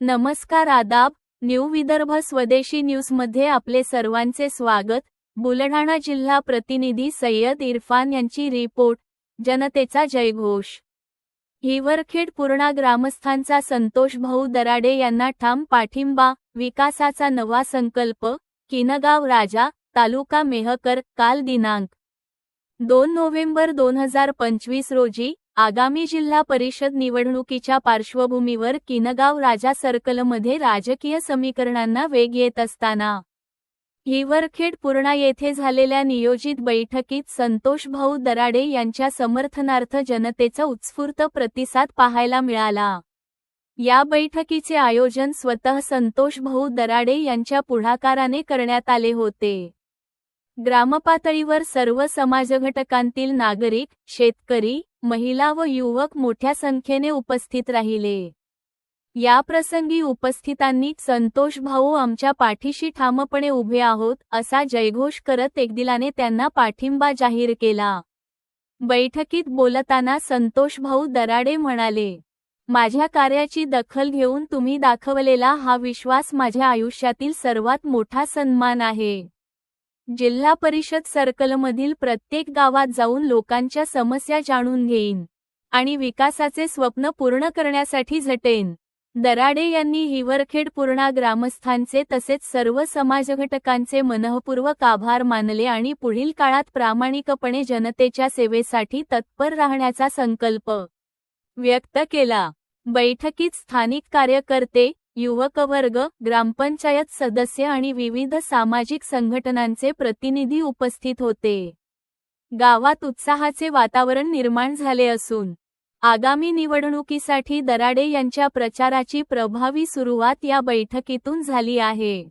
नमस्कार आदाब न्यू विदर्भ स्वदेशी न्यूजमध्ये आपले सर्वांचे स्वागत. बुलढाणा जिल्हा प्रतिनिधी सय्यद इरफान यांची रिपोर्ट जनतेचा जयघोष. हिवरखेड पूर्णा ग्रामस्थांचा संतोष भाऊ दराडे यांना ठाम पाठिंबा विकासाचा नवा संकल्प किनगाव राजा तालुका मेहकर काल दिनांक दोन नोव्हेंबर दोन हजार पंचवीस रोजी आगामी जिल्हा परिषद निवडणुकीच्या पार्श्वभूमीवर किनगाव राजा सर्कलमध्ये राजकीय समीकरणांना वेग येत असताना हिवरखेड पूर्णा येथे झालेल्या नियोजित बैठकीत संतोष भाऊ दराडे यांच्या समर्थनार्थ जनतेचा उत्स्फूर्त प्रतिसाद पाहायला मिळाला. या बैठकीचे आयोजन स्वतः संतोष भाऊ दराडे यांच्या पुढाकाराने करण्यात आले होते. ग्रामपातळीवर सर्व समाजघटकांतील नागरिक शेतकरी महिला व युवक मोठ्या संख्येने उपस्थित राहिले. या प्रसंगी उपस्थितांनी संतोष भाऊ आमच्या पाठीशी ठामपणे उभे आहोत असा जयघोष करत एकदिलाने त्यांना पाठिंबा जाहीर केला. बैठकीत बोलताना संतोष भाऊ दराडे म्हणाले माझ्या कार्याची दखल घेऊन तुम्ही दाखवलेला हा विश्वास माझ्या आयुष्यातील सर्वात मोठा सन्मान आहे. जिल्हा परिषद सर्कलमधील प्रत्येक गावात जाऊन लोकांच्या समस्या जाणून घेईन आणि विकासाचे स्वप्न पूर्ण करण्यासाठी झटेन. दराडे यांनी हिवरखेड पूर्णा ग्रामस्थांचे तसेच सर्व समाजघटकांचे मनःपूर्वक आभार मानले आणि पुढील काळात प्रामाणिकपणे जनतेच्या सेवेसाठी तत्पर राहण्याचा संकल्प व्यक्त केला. बैठकीत स्थानिक कार्यकर्ते युवकवर्ग ग्रामपंचायत सदस्य आणि विविध सामाजिक संघटनांचे प्रतिनिधी उपस्थित होते. गावात उत्साहाचे वातावरण निर्माण झाले असून आगामी निवडणुकीसाठी दराडे यांच्या प्रचाराची प्रभावी सुरुवात या बैठकीतून झाली आहे.